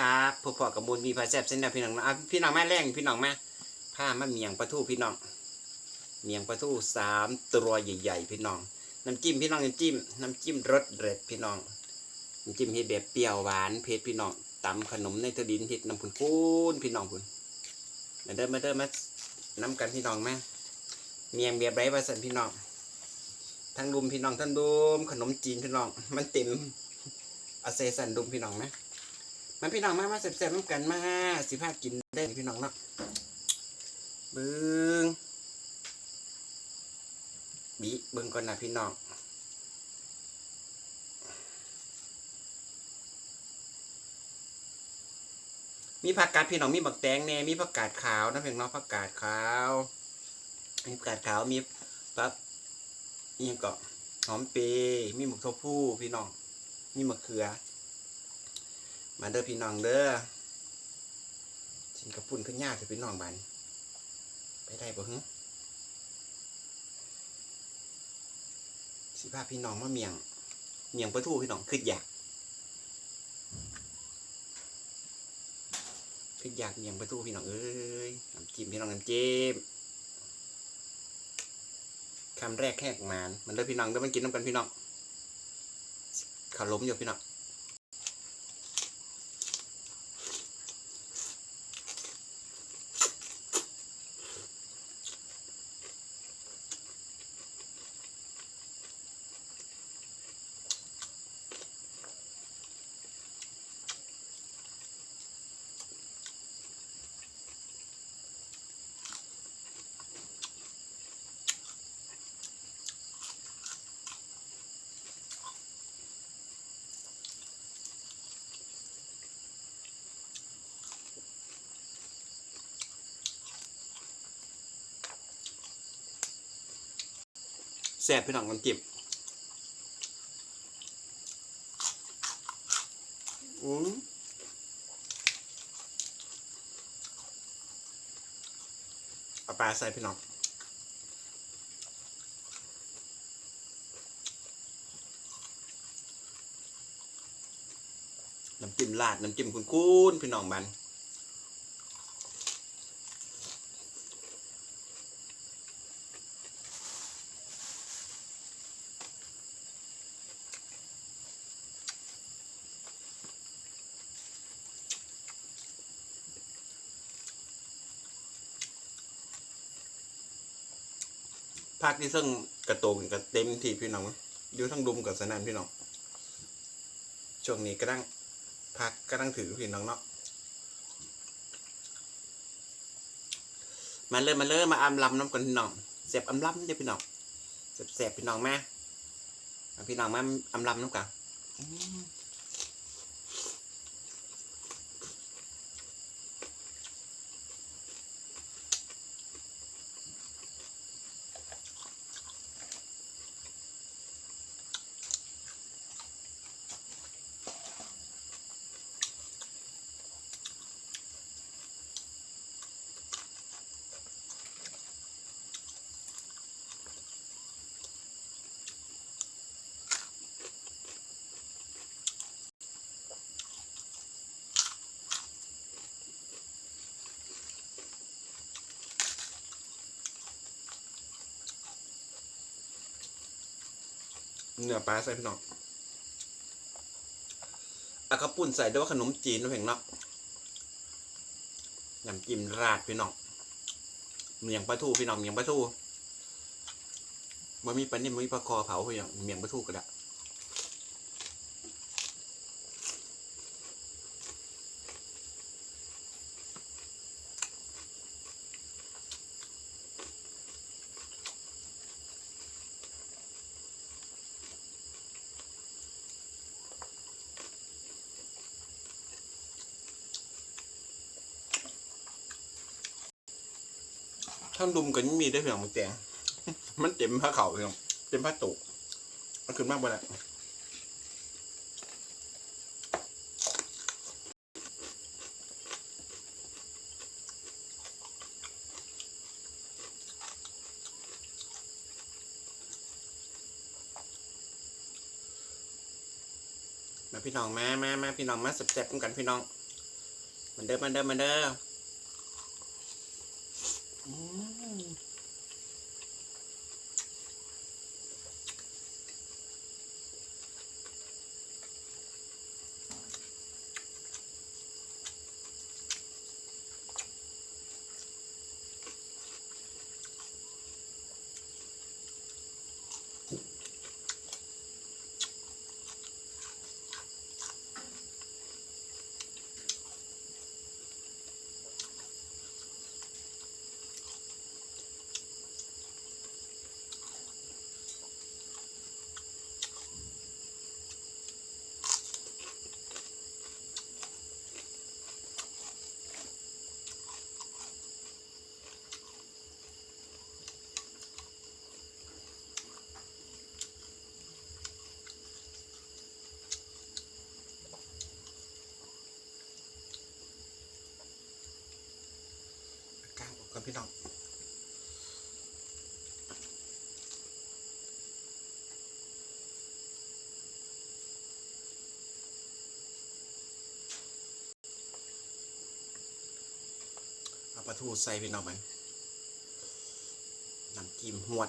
ครับพวกพ่อกับมูลมีพาแซบเส้นเดียวพี่น้องนะอะพี่น้องแม่แรงพี่น้องแม่ผ้ามาเมียงปลาทูพี่น้อง เมียงปลาทูสามตัวใหญ่ๆพี่น้อง น้ำจิ้มพี่น้องน้ำจิ้มน้ำจิ้มรสเด็ดพี่น้องน้ำจิ้มเฮ็ดแบบเปรี้ยวหวานเผ็ดพี่น้องตำขนมในทะดินเฮ็ดน้ำพุนพูนพี่น้องพุนมาเด้อมาเด้อมาน้ำกันพี่น้องแม่เมียงแบบไรว่าสันพี่น้องทั้งดุมพี่น้องทั้งดุมขนมจีนพี่น้อง มันเต็มอาเซสันดุมพี่น้องไห มมาพี่น้องมามาแซ่บๆน้ำกันมาสิพากินได้พี่น้องเนาะบิ้งบีเบิ้งก่อนนะพี่น้องมีผักกาดพี่น้องมีบักแตงแน่มีผักกาดขาวนะเพียงเน้องผักกาดขาว มีผักกาดขาวมีผักนี่ยังก็หอมเปรย์มีหมกถั่วพูพี่น้องมีมะเขือ มาเด้อพี่น้องเด้อชินกระปุ่นขึ้นยากเลยพี่น้องบันไปได้ปะฮึสิพาพี่น้องมาเมียง เมียงปลาทูพี่น้องคืออยากคืออยากเมียงประตูพี่น้องเอ้ยน้ำจิ้มพี่น้องน้ำจิ้มคำแรกแหกหมานมันเด้อพี่น้องเด้อมันกินน้ำกันพี่น้องขาล้มอยู่พี่น้อง ซ่บพี่น้องน้ำจิ้มอืมเอาปลาใส่พี่น้องน้ำจิ้มราดน้ำจิ้มคุ้นๆพี่น้องมัน ภาคที่ซึ่งกระโตกนี่ก็เต็มที่พี่น้องอยู่ทั้งดุมกับสนานพี่น้องช่วงนี้ก็ตั้งพักก็ตั้งถือพี่น้องเนาะมาเลยมาเลยมาอำลำน้ำกันพี่น้องเสียบอำลำเด้อพี่น้องเสียบเสียบพี่น้องแม่พี่น้องแมาอำลำน้ำกัน เนื้อปลาใส่พี่น้องอาข้าวปุ่นใส่ด้วยว่าขนมจีนนะเพียงเนาะน้ำจิ้มราดพี่น้องเมียงปลาทูพี่น้องเมียงปลาทูมันมีปลานิ่มมันมีปลาคอเผาพี่น้องเมียงปลาทูก็ได้ ทั้งดุมกันยังมีได้เพียงมันแตงมันเต็มผ้าเข่าเพี่น้องเต็มผ้าตุกมันขึ้นมากไปแล้วมาพี่น้องมามามาพี่น้องมาแซ่บกันพี่น้องมันเด้อมันเด้อมันเด้อ อืม กับพี่น้องเอาปลาทูใส่พี่น้องมันน้ำจิ้มหวด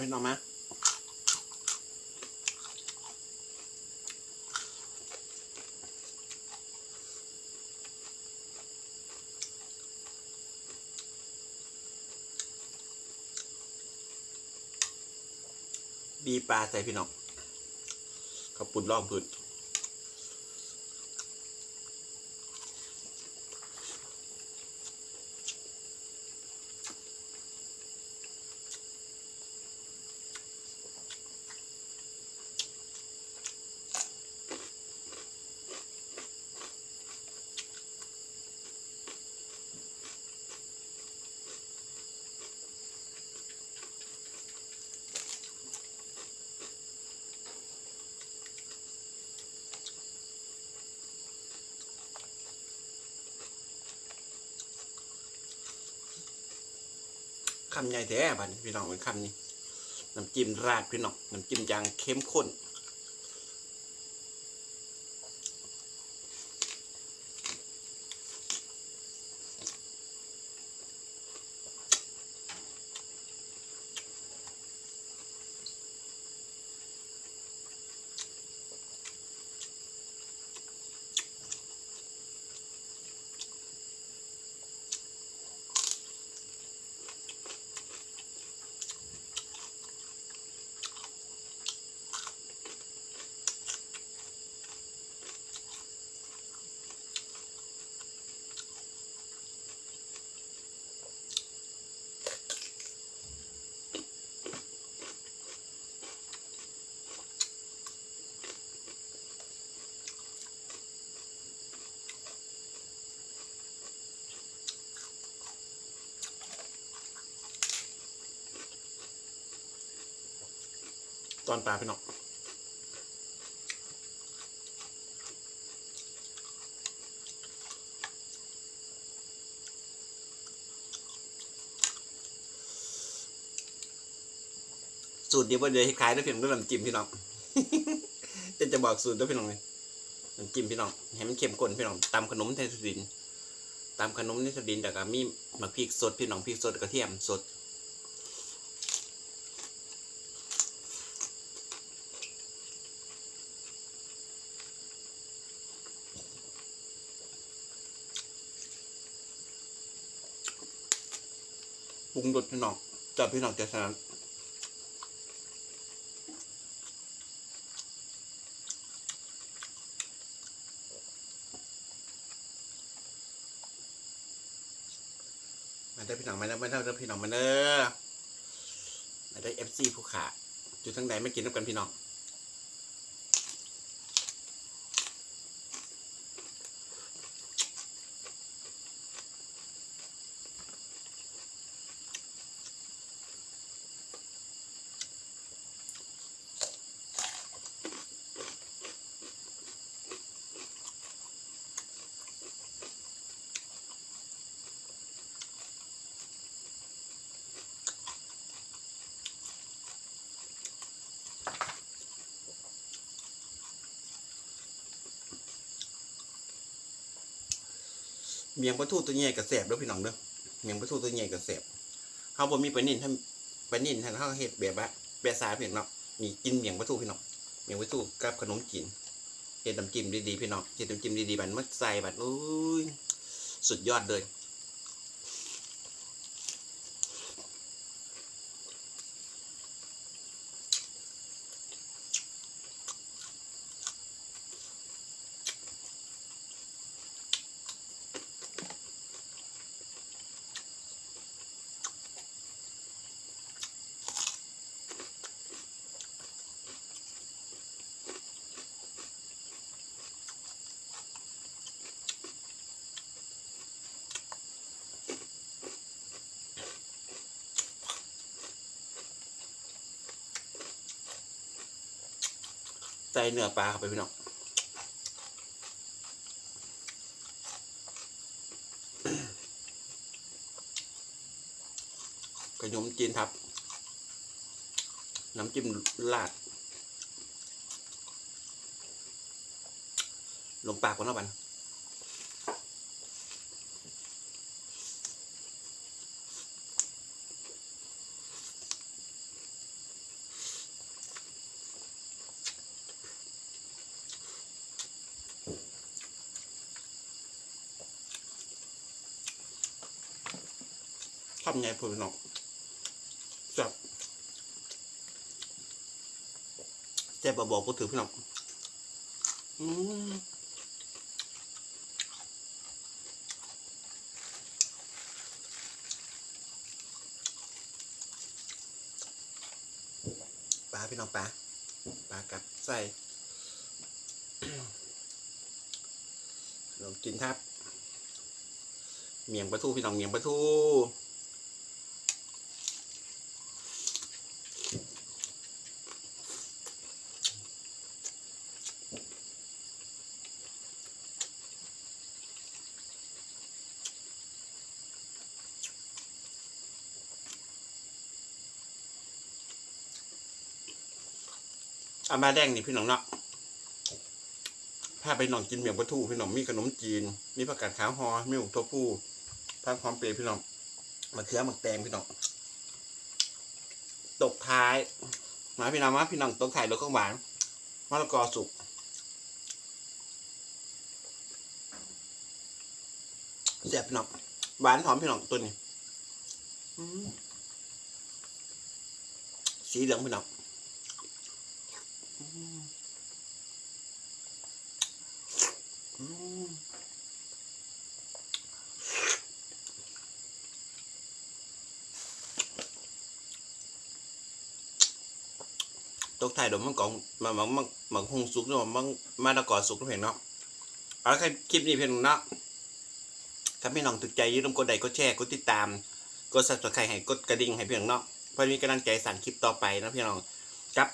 พี่น้องมาบีปลาใส่พี่น้องขับปุ่นร่องพื้นำใหญ่แท้บัดนี้พี่น้องเป็นคำนี้น้ำจิ้มราดพี่น้องน้ำจิ้มอย่างเข้มข้น ตอนปลาพี่น้องสูตรเดียวว่าเดี๋ยวให้ขายด้วยเพียงด้วยน้ำจิ้มพี่น้องจะจะบอกสูตรด้วยพี่น้องเลยน้ำจิ้มพี่น้องให้มันเข้มข้นพี่น้องตำขนมไทยสุดินตำขนมไทยสุดินแต่ก็มีมะพริกสดพี่น้องพริกสดกระเทียมสด รุงรสพี่น้องจับพี่น้องจะสนารมาได้พี่น้องมาได้มาได้พี่น้องมาเน้อมาได้เอฟซีผู้ขาอยู่ทั้งใดไม่กินน้ำกันพี่น้อง เมียงปลาทูตัวใหญ่กระแสบเด้วยพี่น้องเด้อเมียงปลาทูตัวใหญ่กระแสบเขาบ่มีปลานิ่นท่าปลานิ่นท่านเขาเห็ดแบบว่าแบบสาพี่น้องมีกินเมียงปลาทูพี่น้องเมียงปลาทูกับขนมจีนเห็ดน้ำจิ้มดีๆพี่น้องเห็ดน้ำจิ้มดีๆบัดมัดใส่บัดอุ้ยสุดยอดเลย ส่เนื้อปลาเข้าไปพี่น้องขนมจีนทับ น้ำจิ้มลาด ลงปากก่อนแล้วบัน ทำไงพูดพี่น้องจับแซ่บบ่บอกพูดถือพี่น้องอืมปลาพี่น้องปลาปลากับใส่ลองกินครับ เมียงปลาทูพี่น้องเมียงปลาทู อามาแดงนี่พี่น้องเนาะพาไปหนองกินเมี่ยงปลาทูพี่น้องมีขนมจีน มีผักกาดขาวฮอมีหมูตัวผู้พักความเปรี้ยวพี่น้องมะเขือมะแตงพี่น้องตกท้ายมาพี่น้องมาพี่น้องตกท้ายรสข้าวหวานมะละกอสุกแซ่บพี่น้องหวานหอมพี่น้องตัวนี้สีเหลืองพี่น้อง อืม ตกถ่ายโดมมังกองมามังมังมังคงสุกเนาะมังมาตะกอสุกเพียงเนาะเอาละครับคลิปนี้เพียงเนาะถ้าพี่น้องถึกใจย่าลืมกดไลค์กดแชร์กดติดตามกดซับสไครต์ให้กดกระดิ่งให้เพียงเนาะเพื่อมีกำลังใจสั่งคลิปต่อไปนะพี่น้องกับ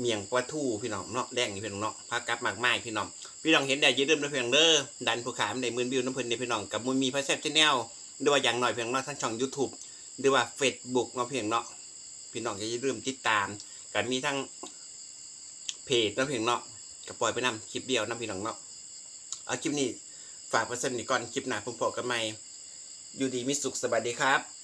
เมียงปลาทูพี่น้องเนาะแดงนี่พี่น้องเนาะพากับมากมายพี่น้องพี่น้องเห็นได้ยืดเริ่มนะเพียงเด้อดันผู้ขายมันได้มื่นวิวน้ำเพิ่นในพี่น้องกับมุนมีพระแซ่บชแนลหรือว่าอย่างหน่อยเพียงเนาะทั้งช่อง YouTube หรือว่า Facebook เนาะเพียงเนาะพี่น้องอย่าลืมติดตามกันมีทั้งเพจเนาะเพียงเนาะก็ปล่อยไปนำคลิปเดียวนํพี่น้องเนาะเอาคลิปนี้ฝากไว้สนิก่อนคลิปหน้าผมพบกันใหม่อยู่ดีมีสุขสวัสดีครับ